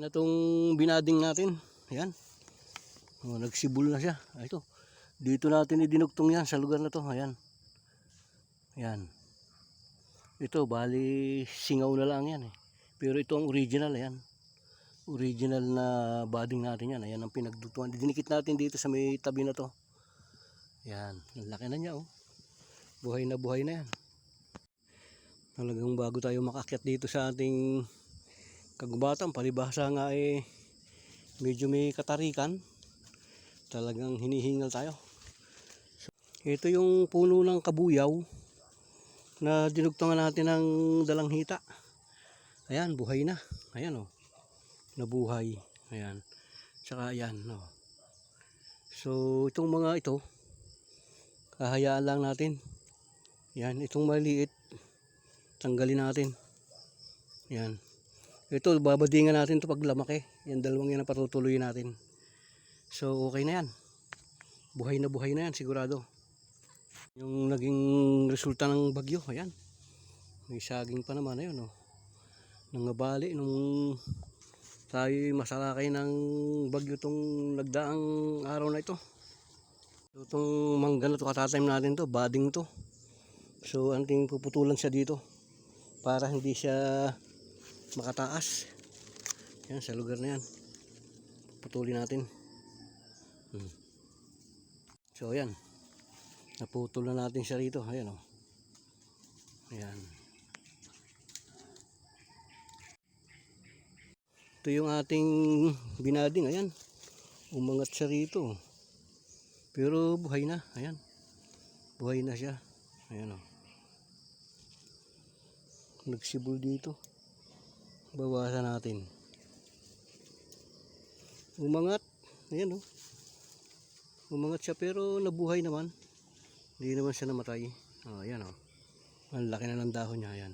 Na tong binading natin. Ayan. Oh, nagsibol na siya. Ah, ito. Dito natin idinugtong yan sa lugar na to. Ayan. Ayan. Ito, bali singaw na lang yan eh. Pero ito ang original, ayan. Original na bading natin yan. Ayan ang pinagdutuan. Dinikit natin dito sa may tabi na to. Ayan. Ang laki na niya oh. Buhay na buhay na yan. Talagang bago tayo makakyat dito sa ating kagubatan, palibhasa nga eh medyo may katarikan. Talagang hinihingal tayo. Ito yung puno ng kabuyaw na dinugtungan natin ng dalanghita. Ayan, buhay na. Ayan oh. Nabuhay. Ayan. Tsaka ayan, no. So, itong mga ito, kahayaan lang natin. Yan, itong maliit, tanggalin natin. Yan. Ito, babadingan natin to pag lamaki. Yan, dalawang yan ang patutuloy natin. So, okay na yan. Buhay na buhay na yan, sigurado. Yung naging resulta ng bagyo, ayan. May saging pa naman, ayun, oh. Nangabali nung tayo masalakay ng bagyo tong nagdaang araw na ito. So, itong mangga na to, katatime natin to, bading to. So, anting puputulan siya dito para hindi siya makataas. Yan, sa lugar na yan. Putulin natin. Hmm. So, ayan. Naputol na natin siya rito. Ayan, oh. Ayan. Ito yung ating binading. Ayan. Umangat siya rito. Pero buhay na. Ayan. Buhay na siya. Ayan, oh. Nagsibol dito. Bawasan natin. Umangat. Ayan, oh. Umangat siya pero nabuhay naman. Hindi naman siya namatay. Oh, ayan, oh. Ang laki na ng dahon niya. Ayan.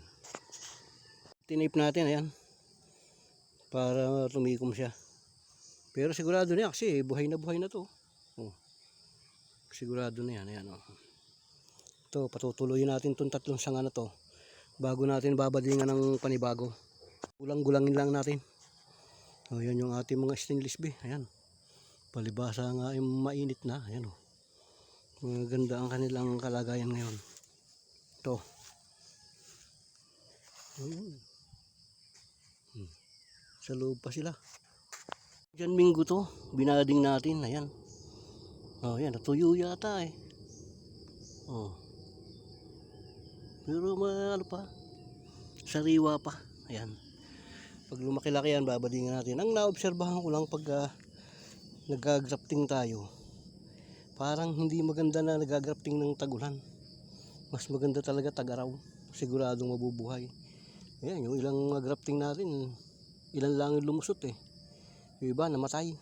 Tinape natin. Ayan. Para tumikom siya. Pero sigurado niya kasi buhay na buhay na to. Oh. Sigurado na yan. Ayan, oh. Ito, patutuloyin natin itong tatlong sanga na to bago natin babadingan ng panibago. Gulang-gulangin lang natin. O, yan yung ating mga stainless be. Ayan. Palibasa nga yung mainit na. Ayan o. Maganda ang kanilang kalagayan ngayon. Ito. Ayun. Hmm. Sa loob pa sila. Diyan minggo to. Binading natin. Ayan. Oh, yan. Natuyo yata eh. Oh. Pero ma, ano pa, sariwa pa. Ayan. Pag lumaki-laki yan, babadingan natin. Ang naobserbahan ko lang pag uh, nag-grafting tayo, parang hindi maganda na nag-grafting ng tagulan. Mas maganda talaga tag-araw. Siguradong mabubuhay. Ayan, yung ilang mga grafting natin, ilan lang yung lumusot eh. Yung iba, namatay.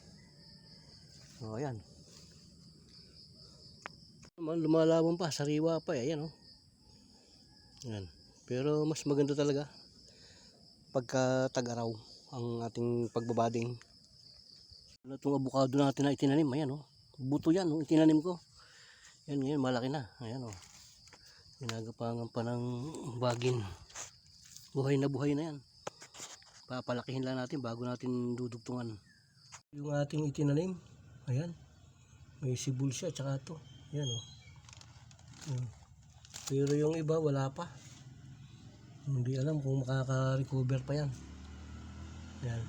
O, ayan. Lumalaban pa, sariwa pa eh. Ayan, oh. Yan. Pero mas maganda talaga pagka tag-araw ang ating pagbabading. Ano itong abukado natin na itinanim? Ayan oh. Buto yan oh. Itinanim ko. Yan yan. Malaki na. Ayan oh. Ginagapangan pa ng bagin. Buhay na buhay na yan. Papalakihin lang natin bago natin dudugtungan. Yung ating itinanim. Ayan. May sibul siya. Tsaka ito. Ayan oh. Hmm. Pero yung iba wala pa. Hindi alam kung makaka-recover pa yan. Yan.